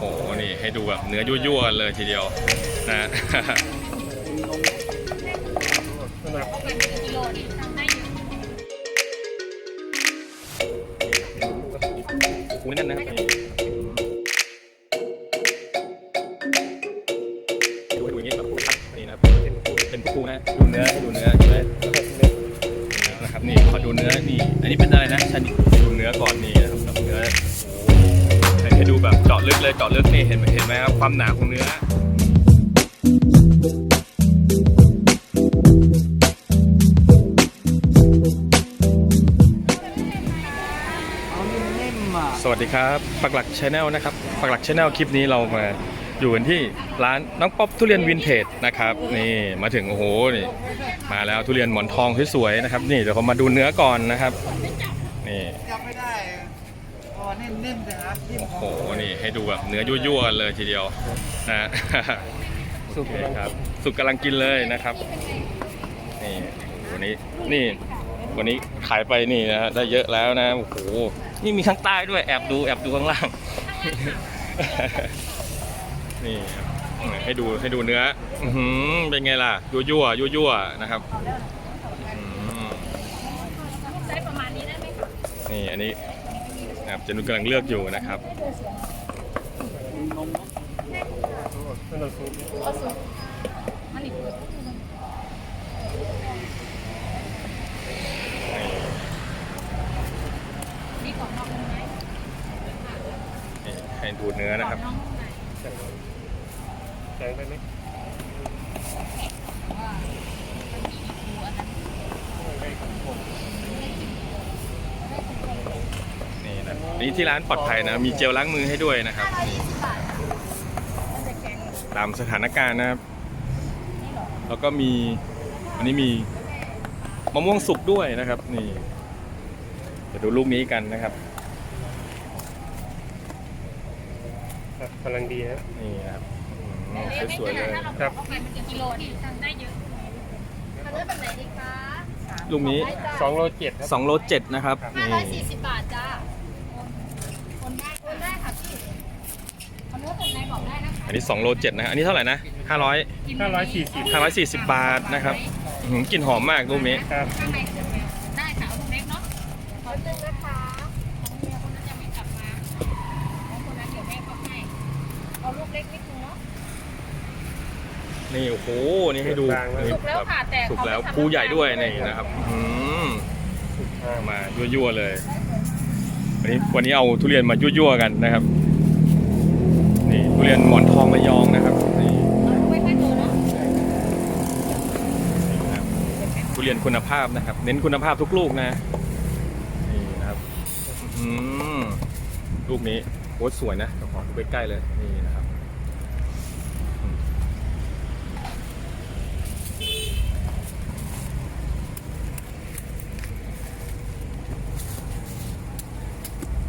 โอ้โห นี่ให้ดูแบบเนื้อยั่วๆเลยทีเดียวนะคูนั่นนะครับ นี่เห็นไหมเห็นไหมครับความหนาของเนื้อสวัสดีครับปักหลักชาแนลนะครับปักหลักชาแนลคลิปนี้เรามาอยู่กันที่ร้านน้องป๊อปทุเรียนวินเทจนะครับนี่มาถึงโอ้โหนี่มาแล้วทุเรียนหมอนทองสวยๆนะครับ นี่เดี๋ยวผมมาดูเนื้อก่อนนะครับนี่ จับไม่ได้อ๋อนิ่มๆเลยนะจิ้มโอ้โห นี่ให้ดูแบบเนื้อยั่วๆเลยทีเดียวนะโอเคครับ สุกกำลังกินเลยนะครับ นี่วันนี้ นี่ วันนี้ขายไปนี่นะได้เยอะแล้วนะ โอ้โห นี่มีข้างใต้ด้วย แอบดูแอบดูข้างล่าง นี่ครับให้ดูให้ดูเนื้ออื้อหือเป็นไงล่ะ ยั่วยั่วยั่วยั่วๆนะครับอื้อหือใช้ประมาณนี้ได้ไหมคะนี่อันนี้ นะครับเจนุนกำลังเลือกอยู่นะครับมันอีกนี่มีของนอกนุ่มไหมนี่ให้ดูเนื้อนะครับของนอกนุ่มไหมแข็งไปไหม ว่ามันมีอีกรูอันนั้น นี่นะนี่ที่ร้านปลอดภัยนะ มีเจลล้างมือให้ด้วยนะครับนี่บาทมันจะแข็งตามสถานการณ์นะครับนี่หรอแล้วก็มีอันนี้มีมะม่วงสุกด้วยนะครับ นี่เดี๋ยวดูลูกนี้กันนะครับครับกำลังดีครับ นี่นะครับอืมเล็กสวยๆเลยถ้าเราครับเอาไปมันจะกิโลนี่สั่งได้เยอะมันเลือกแบบไหนดีคะลูกนี้ สองโลเจ็ดครับ 2โล7นะครับห้านี่ร้อยสี่สิบบาทจ้าโอนได้โอนได้ค่ะพี่เอาเนื้อแบบไหนบ อกได้นะคะอันนี้2โล7นะฮะอันนี้เท่าไหร่นะ500ห้าร้อยสี่สิบ540 บาทนะครับอื้อหือกลิ่นหอมมากลูกนี้ครับ ข้างในจะเป็นได้ค่ะเอาถุงเล็กเนาะขอตึงนะคะของเมียคนนั้นยังไม่กลับมาของคนนั้นเดี๋ยวแม่เขาให้เอาลูกเล็กนิดนึงเนาะนี่โอ้โหนี่ให้ดูสุกแล้วค่ะแต่สุกเขาแล้วไม่ทำภูใหญ่ด้วยนี่นะครับอืมอ่ามายั่วๆเลย วันนี้วันนี้เอาทุเรียนมายั่วๆกันนะครับนี่ทุ เรียนหมอนทองระยองนะครับนี่เอาลูกไม่ค่อยโตเนาะนะครับทุเรียนคุณภาพนะครับ เน้นคุณภาพทุกลูกนะนี่นะครับอื้อหือลูกนี้โคตรสวยนะขอดูใกล้ๆเลยนี่นะครับ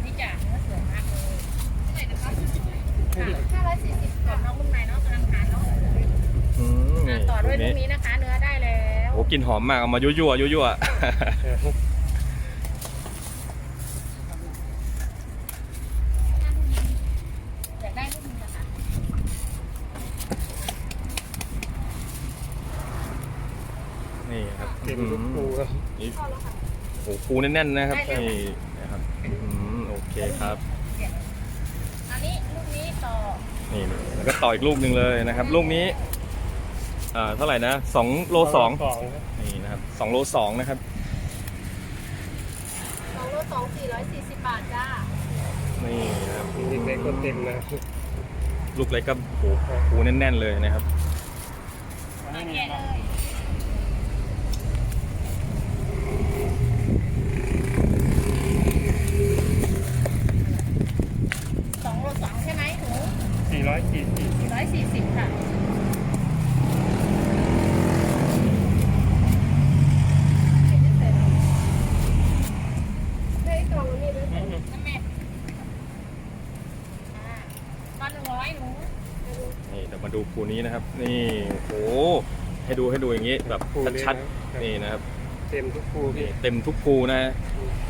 นี่จ้ะเนื้อสวยมากเลยเท่าไหร่นะคะห้าร้อยสี่สิบกับน้องรุ่นไหนเนาะกำลังทานเนาะ อืม อะต่อด้วย ลู ลู ก ก นี้ นี้นะคะ เนื้อได้แล้ว โอ้กลิน หอมมากเอามายั่วๆยั่วอยากได้ลูกนึงนะคะๆนี่ครับเต็มทุกภูครับนี่โอ้โหปูแน่นๆนะครับนี่นะครับอืมโอเคครับอันนี้ลูกนี้ต่อนี่แล้วก็ต่ออีกลูกหนึ่งเลยนะครับ ลูกนี้ อ่าเท่าไหร่นะสองโลสองสองครับนี่นะครับสองโลสองนะครับสองโลสองสี่ร้อยสี่สิบบาทจ้านี่นะครับมีเล็กๆก็เต็มนะลูกเล็กก็โอ้โหปูแน่นๆเลยนะครับโอเคเลยสองโลสองใช่ไหมหนูสี่ร้อยสี่สิบสี่ร้อยสี่สิบค่ะได้กล่องนี้ด้วยน้ำแม่อ่าก้อนหนึ่งร้อยหนู นี่ เดี๋ยวมาดูปูนี้นะครับ นี่โอ้โหให้ดูให้ดูอย่างนี้แบบชัดๆนี่นะครับ เต็มทุกภูนี่พี่เต็มทุกปูนะ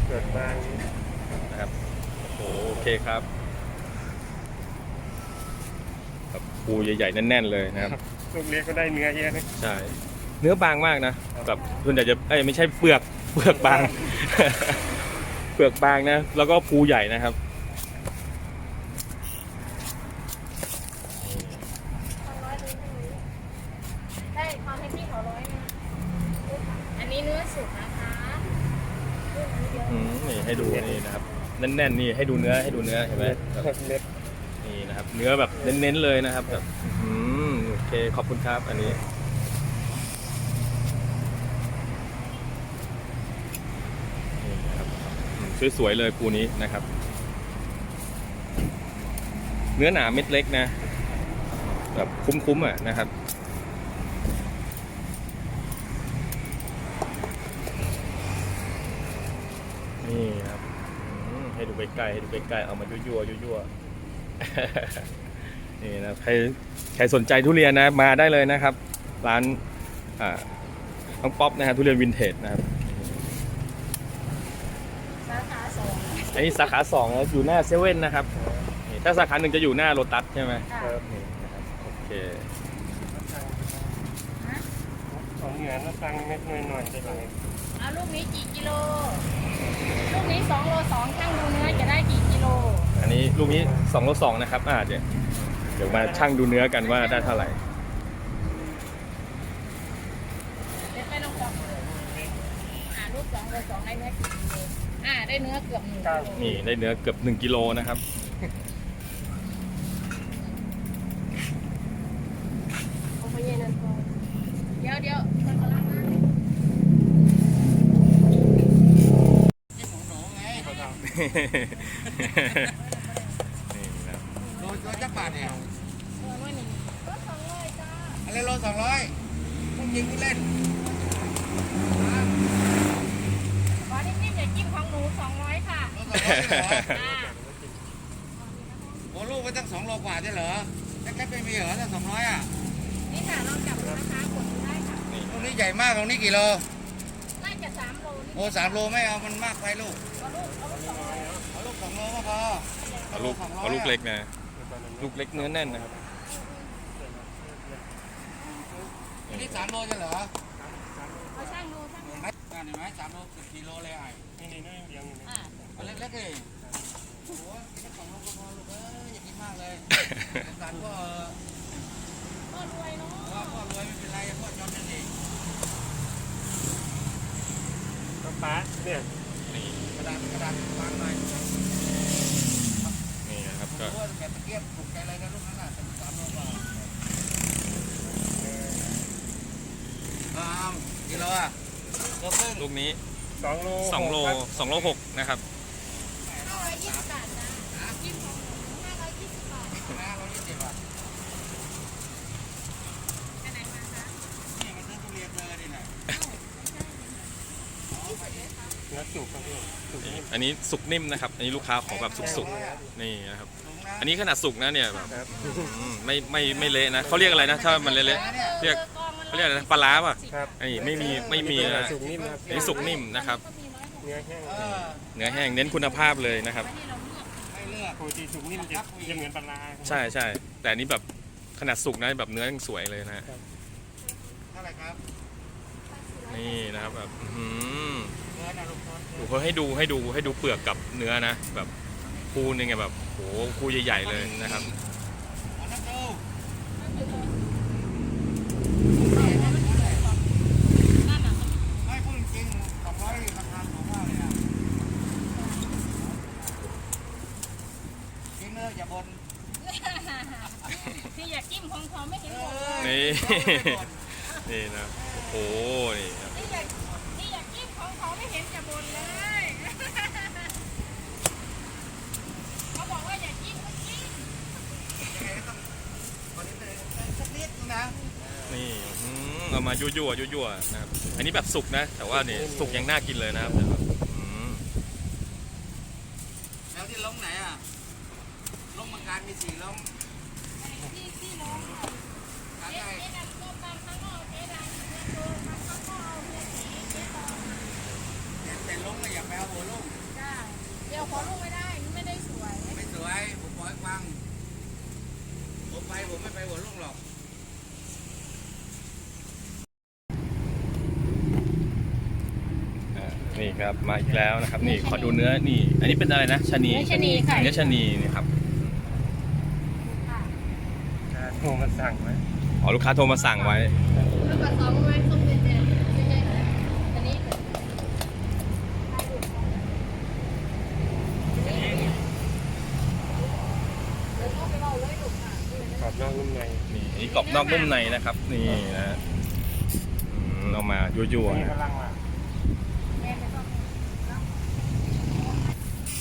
เกิดบางนะครับโอ้โหโอเคครับปูใหญ่ๆแน่น ๆ เลยนะครับลูกเล็กก็ได้เนื้อเยอะนะใช่เนื้อบางมากนะแบบส่วนใหญ่จะเอ้ยไม่ใช่เปลือกเปลือกบาง เปลือกบางนะ แล้วก็ภูใหญ่นะครับ ได้ ความให้พี่เขาร้อยนะอันนี้เนื้อสุกนะคะรุ่นนี้เยอะอืมนี่ให้ดูนี่นะครับแน่นๆนี่ให้ดูเนื้อให้ดูเนื้อเห็นไหมแบบเม็ดนี่นะครับ เนื้อแบบเน้นๆเลยนะครับแบบอืมโอเคขอบคุณครับ อันนี้นี่นะครับอืมสวยๆเลยปูนี้นะครับ เนื้อหนาเม็ดเล็กนะ แบบคุ้มๆอะนะครับ นี่ครับอืม ให้ดูใกล้ๆให้ดูใกล้ๆเอามายั่วๆยั่วๆนี่นะใครใครสนใจทุเรียนนะมาได้เลยนะครับ ร้านอ่าน้องป๊อปนะฮะทุเรียนวินเทจนะครับสาขาสองอันนี้สาขาสองนะอยู่หน้าเซเว่นนะครับนี่ถ้าสาขาหนึ่งจะอยู่หน้าโลตัสใช่ไหมค่ะครับนี่นะครับโอเคของเหนือแล้วตังเม็ดหน่อยๆได้ไหมเอาลูกนี้กี่กิโล ลูกนี้สองโลสองช่างดูเนื้อจะได้กี่กิโลอันนี้ลูกนี้2โล2นะครับอ่าเดี๋ยวเดี๋ยวมาชั่งดูเนื้อกันว่าได้เท่าไหร่เดี๋ยวไปลองจับอ่าลูกสองโลสองได้เนื้อกี่กิโลอ่าได้เนื้อเกือบหนึ่งกิโลนี่ได้เนื้อเกือบ1กิโลนะครับ เอาไปเย็นนั่นพอเดี๋ยวเดี๋ยวมันกำลังมาเลย ที่หมูหนูไง นี่นะโลจักบาทเนี่ยออว่านี่ก็สองร้อยจ้าอะไรโลสองร้อยพวกยิงผู้เล่นขอนิ่มๆอย่าจิ้มของหนูสองร้อยค่ะโลสองร้อยเหรออ่าโอ้ลูกไปตั้งสองโลกว่าใช่เหรอแค่ไม่มีเหรอตั้งสองร้อยอะนี่ค่ะลองจับดูนะคะกดดูได้ค่ะ ลูกนี้ใหญ่มากตรงนี้กี่โล โลนี่โอ้สามโลไม่เอา มันมากไปลูกเอาลูกเอาลูกสองโลเอาลูกสองโลก็พอเอาลูกเอาลูกเล็กนะ ลูกเล็กเนื้อแน่นนะครับอันนี้สามโลใช่เหรอเอาช่างดูช่างดูเห็นไหมอ่าเห็นไหมสามโลสิบกิโลเลยไอ้นี่นี่นี่เลี้ยงอยู่นะอ่าอันเล็กๆเลยโอ้โหกินแค่สองโลก็พอลูกเอ้ยอย่ากินมากเลยสงสารพ่อเออก็รวยเนาะว่าพ่อรวยไม่เป็นไรพ่อจนนั่นเอง ก็ป้าเนี่ยนี่กระดาษกระดาษวางหน่อยนี่นะครับก็รู้ว่าแบบตะเกียบถูกใจอะไรกันลูกนั้นน่ะเป็นสามโลกว่าอ้าวกิโลอะโลครึ่งลูกนี้สองโล2โลครับ2โล6นะครับ ห้าร้อยยี่สิบบาทนะจิ้มของหนูห้าร้อยยี่สิบบาท นะเรายี่สิบอะ อันไหนมาคะ นี่มันซื้อทุเรียนเลยนี่แหละ เนื้อสุกครับพี่สุก นี่นิ่มอันนี้สุกนิ่มนะครับ อันนี้ลูกค้าขอแบบสุกๆนี่นะครับถุงนะอันนี้ขนาดสุกนะเนี่ยแบบครับอืมไม่ไม่ไม่เละนะเขาเรียกอะไรนะถ้ามันเละๆเรียกเขาเรียกอะไรนะปลาร้าป่ะครับอันนี้ไม่มีไม่มีนะสุกนิ่มนะครับอันนี้สุกนิ่มนะครับเนื้อแห้งเออเนื้อแห้งเน้นคุณภาพเลยนะครับไม่เลือกปกติสุกนิ่มจะจะเหมือนปลาร้าใช่ใช่แต่อันนี้แบบขนาดสุกนะแบบเนื้อยังสวยเลยนะฮะเท่าไหร่ครับนี่นะครับแบบอื้อหือ เงินนะลูกคนดูเขาให้ดูให้ดูให้ดูเปลือกกับเนื้อนะ แบบคูนึงไงแบบโหคูใหญ่ๆเลยนะครับจิ้มเนื้ออย่าบนพี่อยากจิ้มของเขาไม่เห็นเอหมดอนี่ นี่นะโอ้โหนี่ครับที่อยาก เขาไม่เห็นจะบ่นเลย เขาบอกว่าอย่าจิ้มก็จิ้มยังไงก็ต้องวันนี้เป็นสักนิดนึงนะนี่อื้อหือเอามายั่วยั่วๆยั่วๆนะครับ อันนี้แบบสุกนะ แต่ว่านี่สุกยังน่ากินเลยนะครับแบบอื้อแล้วที่ลงไหนอะลงมังการมีสี่ลง ที่ที่น้องค่ะ ทาง เจ๊ ไหน เจ๊ดำต้มตำข้างนอกเจ๊ดำเจ๊โดนมาข้างนอกเจ๊สีเจ๊ตอง เห็นแต่ ลงก็อย่าไปเอาหัวลงจ้าเดี๋ยวขอลูกไม่ได้ ไม่ได้สวยไม่สวย ผมบอกให้ฟังผมไปผมไม่ไปหัวลุงหรอกอ่านี่ครับมาอีกแล้วนะครับ นี่ขอดูเนื้อนี่ อันนี้เป็นอะไรนะชะนีเนื้อชะนีค่ะ เนื้อชะนีนี่ครับการโทรมาสั่งไว้อ๋อลูกค้าโทรมาสั่งไว้ แล้วก็สองไว้ส้มเดือนเดือนไม่ใช่เหรออันนี้เหรอ กรอบนอกนุ่มใน นี่ อันนี้กรอบนอกนุ่มในนะครับ นี่นะอืมเอามายั่วๆนี่นะกำลังว่าแม่ไม่ต้อง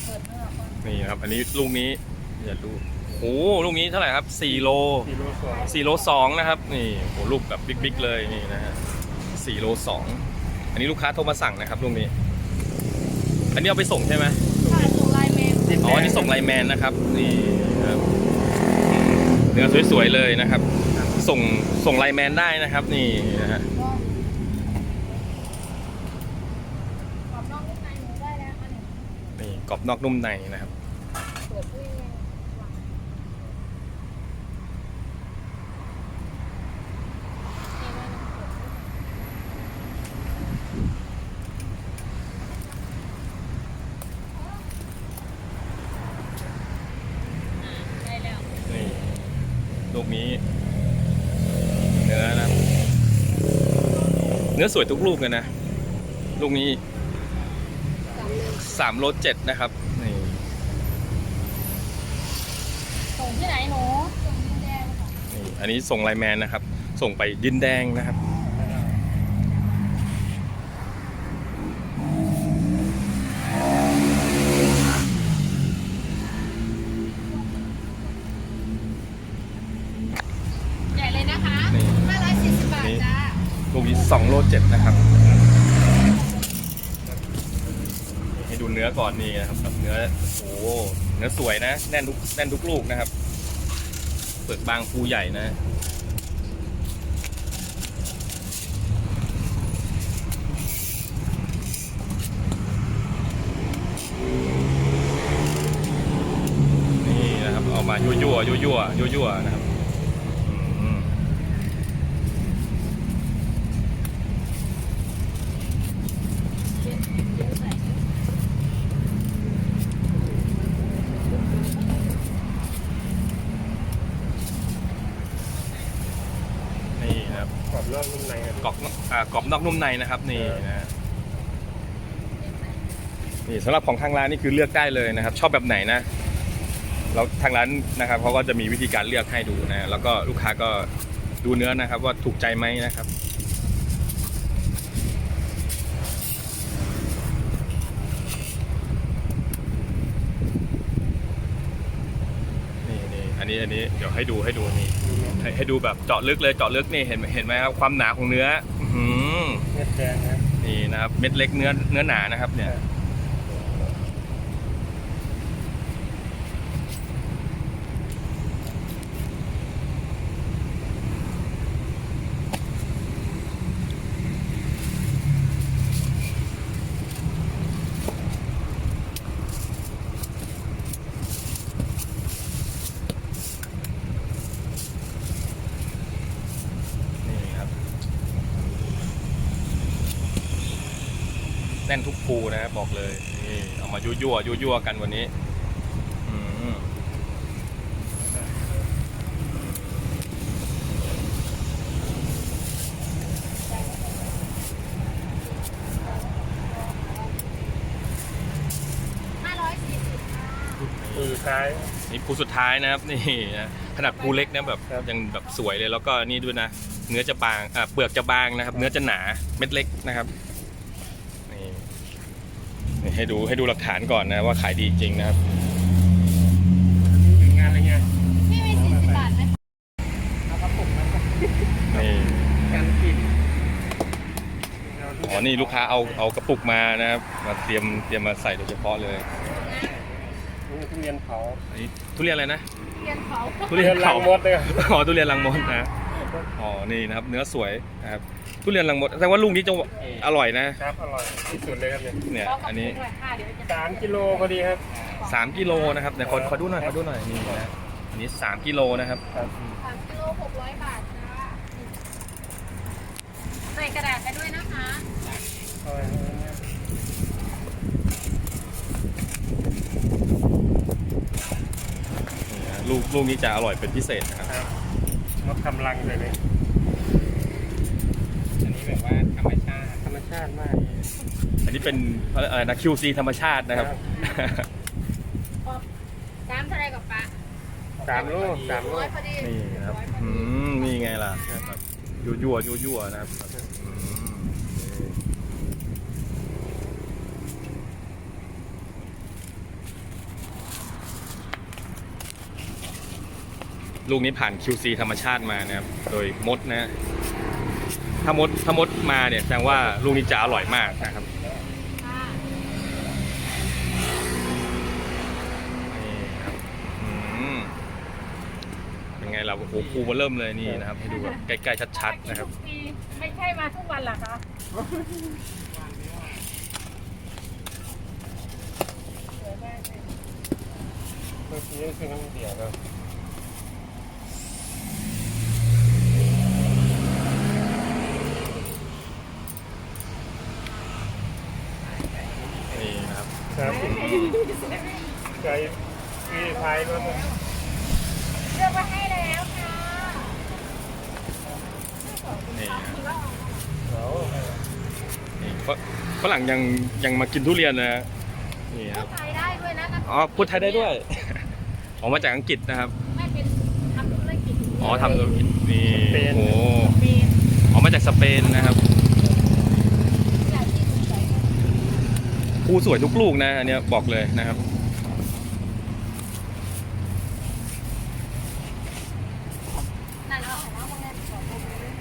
เปิดเนื้อก่อนนี่นะครับ อันนี้ลูกนี้อย่าดูโอ้โหลูกนี้เท่าไหร่ครับ4โลกิโลสอง4โล2นะครับ นี่โหลูกแบบบิ๊กๆเลยนี่นะฮะ4โล2อันนี้ลูกค้าโทรมาสั่งนะครับลูกนี้ อันนี้เอาไปส่งใช่ไหม ค่ะส่งไลน์แมนอ๋ออันนี้ส่งไลน์แมนนะครับ นี่ครับอืมเนื้อสวยๆเลยนะครับ ส่งส่งไลน์แมนได้นะครับ นี่นะฮะก็ขอบนอกนุ่มในหนูได้แล้วค่ะหนูนี่กรอบนอกนุ่มในนะครับ เปิดด้วยไงนี่ไว้นะเปิดด้วยอ่าได้แล้ว นี่ลูกนี้ เนื้อนะ เนื้อสวยทุกลูกเลยนะ ลูกนี้สามโลเจ็ดนะครับ นี่ส่งที่ไหนหนูส่งดินแดงค่ะนี่อันนี้ส่งไลน์แมนนะครับ ส่งไปดินแดงนะครับ ใหญ่เลยนะคะ นี่ 540 บาทจ้า ลูกนี้สองโลเจ็ดนะครับ ให้ดูเนื้ อก่อนนี่นะครับแบบเนื้อโอ้เนื้อสวยนะ แน่นทุกแน่นทุกลูกนะครับเปลือกบางฟูใหญ่นะนี่นะครับเอามายั่วยั่วยั่วยั่วยั่วนะครับอืม นี่นะครับ กรอบนอกนุ่มในกัน กร อ่ากรอบนอกนุ่มในนะครับนี่นะนี่สำหรับของทางร้านนี่คือเลือกได้เลยนะครับ ชอบแบบไหนนะแล้วทางร้านนะครับเขาก็จะมีวิธีการเลือกให้ดูนะแล้วก็ลูกค้าก็ดูเนื้อนะครับ ว่าถูกใจไหมนะครับ นี่นี่อันนี้อันนี้เดี๋ยวให้ดูให้ดูนี่ให้ให้ดูแบบเจาะลึกเลยเจาะลึกนี่เห็นไหมเห็นไหมครับความหนาของเนื้ออื้อหือเม็ดแดงนะครับนี่นะครับเม็ดเล็กเนื้อเนื้อหนานะครับเนี่ยนี่ครับ แน่นทุกภูนะครับบอกเลยนี่เอามายั่วยั่วยั่วยั่วๆกันวันนี้อืม540ค่ะมือซ้ายนี่ภูสุดท้ายนะครับนี่นะขนาดภูเล็กนะแบบครับยังแบบสวยเลยแล้วก็นี่ด้วยนะ เนื้อจะบางอ่าเปลือกจะบางนะครับ เนื้อจะหนาเม็ดเล็กนะครับนี่นี่ ให้ดูให้ดูหลักฐานก่อนนะว่าขายดีจริงนะครับงานอะไรเงี้ยพี่มี40บาทไหมเอากระปุกนะครับนี่การกินอ๋อนี่ลูกค้าเอาเอากระปุกมานะครับมาเตรียมเตรียมมาใส่โดยเฉพาะเลยนี่ทุเรียนเผาอันนี้ทุเรียนอะไรนะเรียนเขาทุเรียนลัเผางมดเลยครับอ๋อทุเรียนลังมดนะอ๋อนี่นะครับ เนื้อสวยนะครับ ทุเรียนลังมดแสดงว่าลูกนี้จะอร่อยนะ ครับอร่อยที่สุดเลยครับเนี่ยเนี่ยอันนี้ค่ะเดี๋ยวจะสามกิโลพอดีครับ3กิโลนะครับเดี๋ยวขอขอดูหน่อยขอดูหน่อยนี่นะอันนี้3กิโลนะครับครับสามกิโลหกร้อยบาทจ้าใส่กระดาษไปด้วยนะคะเอาไว้นะนี่นะลูกลูกนี้จะอร่อยเป็นพิเศษนะครับครับมดกำลังเลยเนี่ยอันนี้ แบบว่าธรรมชาติธรรมชาติมาก อันนี้เป็นอะไรนะ QC ธรรมชาตินะครับ สามเท่าไรกับปะสามลูกสามลูร้อกยพอดีนี่นะครับอยพออืดีมนี่ไงล่ะครับยั่วยั่วยั่วยั่วนะครับอืมลูกนี้ผ่าน QC ธรรมชาติมานะครับ โดยมดนะ ถ้ามดถ้ามดมาเนี่ยแสดงว่าลูกนี้จะอร่อยมากนะครับค่ะนี่ครับอืมเป็นไงเราโอ้โหภูมาเริ่มเลยนี่นะครับ ให้ดูแบบใกล้ๆชัดๆนะครับทุกปีไม่ใช่มาทุกวันเหรอคะเมื่อกี้คือน้ำเดียวแล้ว นี่นะครับ ครับ ใจวีพายรถนะเลือกมาให้แล้วค่ะนี่โอนี่ฝฝรั่งยังยังมากินทุเรียนนะนี่คพูรัดบ ไทยได้ด้วยนะอ๋อพูดไทยได้ด้วย ออกมาจากอังกฤษนะครับ ไม่เป็นทำธุรกิจอ๋อทำธุรกิจนี่ โอ้โหปีนออกมาจากสเปนนะครับ อยากที่สนใจ ภูสวยทุกลูกนะอันเนี้ยบอกเลยนะครับนั่นเอาของเรามาเล่นสองคนเลย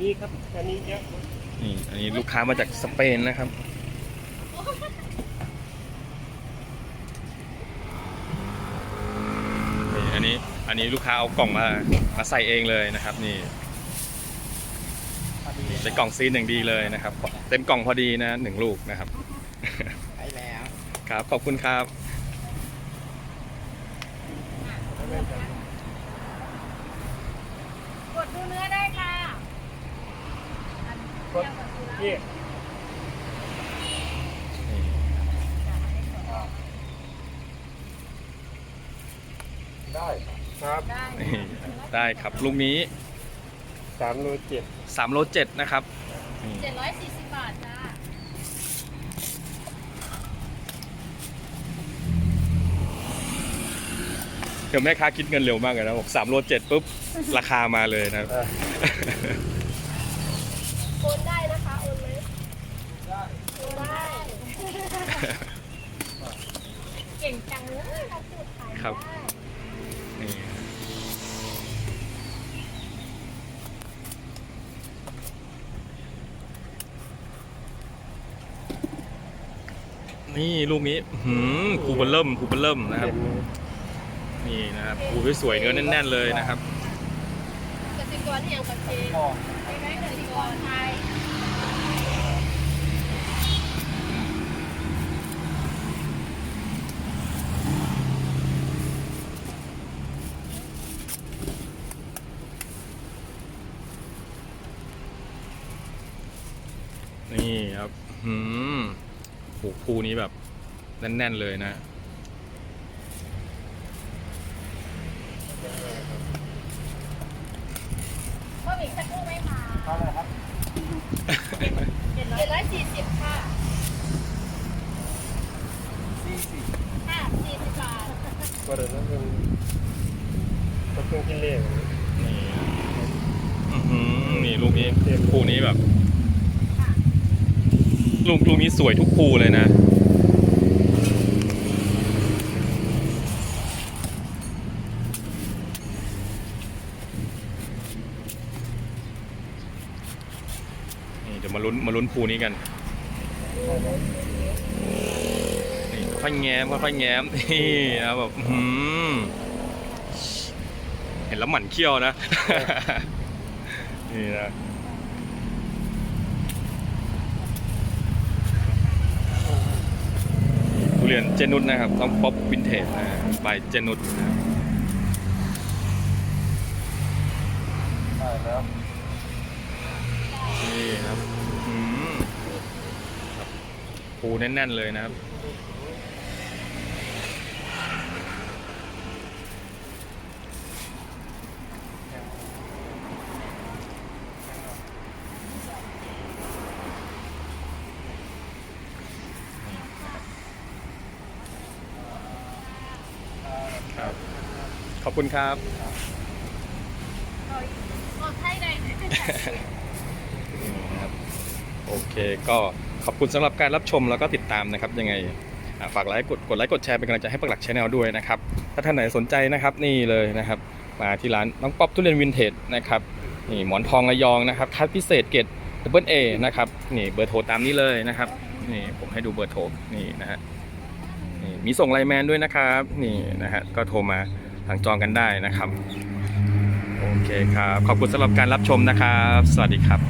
นี่ครับอันนี้เยอะนี่อันนี้ลูกค้ามาจากสเปนนะครับนี่อันนี้อันนี้ลูกค้าเอากล่องมามาใส่เองเลยนะครับ นี่นี่ เป็นกล่องซีนอย่างดีเลยนะครับ เต็มกล่องพอดีนะหนึ่งลูกนะครับใช้แล้วครับขอบคุณครับกดดูเนื้อได้ค่ะอันกดเที่ยวกับดูแล้วนี่ได้ครับได้นี่ได้ครับลูกนี้ สามโลเจ็ด3โลเจ็ดนะครับนี่เจ็ดร้อยสี่สิบบาทจ้าเดี๋ยวแม่ค้าคิดเงินเร็วมากเลยนะบอกสามโลเจ็ดปุ๊บ ราคามาเลยนะครับ อะโอนได้นะคะ โอนเลยได้โอนได้ เก่งจังเลยเราพูดไทยครับ ได้ นี่ นี่ลูกนี้หืมภูเบลเริ่มภูเบลเริ่มนะครับเต็มเลยนี่นะครับภูสวยๆเนื้อแน่น ๆ เลยนะครับกสิกรที่ยังกระเทยใช่ไหมกสิกรไทย นี่ครับหืม โหภูนี้แบบแน่นๆเลยนะเพิ่มอีกสักครู่ไหมคะเท่าไหร่ครับเจ็ดร้อยสี่สิบค่ะสี่สิบค่ะสี่สิบบาทก็เดี๋ยวนั้นเป็นก็เพิ่งกินเล่นี่อื้อหือนี่ลูกนี้ภูนี้แบบค่ะ ลูกลูกนี้สวยทุกภูเลยนะนี่เดี๋ยวมาลุ้นมาลุ้นภูนี้กันนี่ค่อยแง้มค่อยแง้มนี่นะแบบหือเห็นแล้วหมั่นเขี้ยวนะนี่นะ ทุเรียนเจนุสนะครับ ต้องป๊อปวินเทจนะบายเจนุสนะได้แล้วนี่ครับอืมครับปูแน่นๆเลยนะครับ ขอบคุณครับก็ใช่เลยนะครับโอเคก็ขอบคุณสำหรับการรับชมแล้วก็ติดตามนะครับยังไงอ่าฝากไลค์กดกดไลค์กดแชร์เป็นกำลังใจให้ปักหลักชแนลด้วยนะครับ ถ้าท่านไหนสนใจนะครับนี่เลยนะครับ มาที่ร้านน้องป๊อปทุเรียนวินเทจนะครับนี่หมอนทองระยองนะครับคัดพิเศษเกรดดับเบิลเอนะครับนี่เบอร์โทรตามนี้เลยนะครับนี่ผมให้ดูเบอร์โทรนี่นะฮะนี่มีส่งไลน์แมนด้วยนะครับนี่นะฮะก็โทรมา สั่งจองกันได้นะครับ โอเคครับ ขอบคุณสำหรับการรับชมนะครับ สวัสดีครับ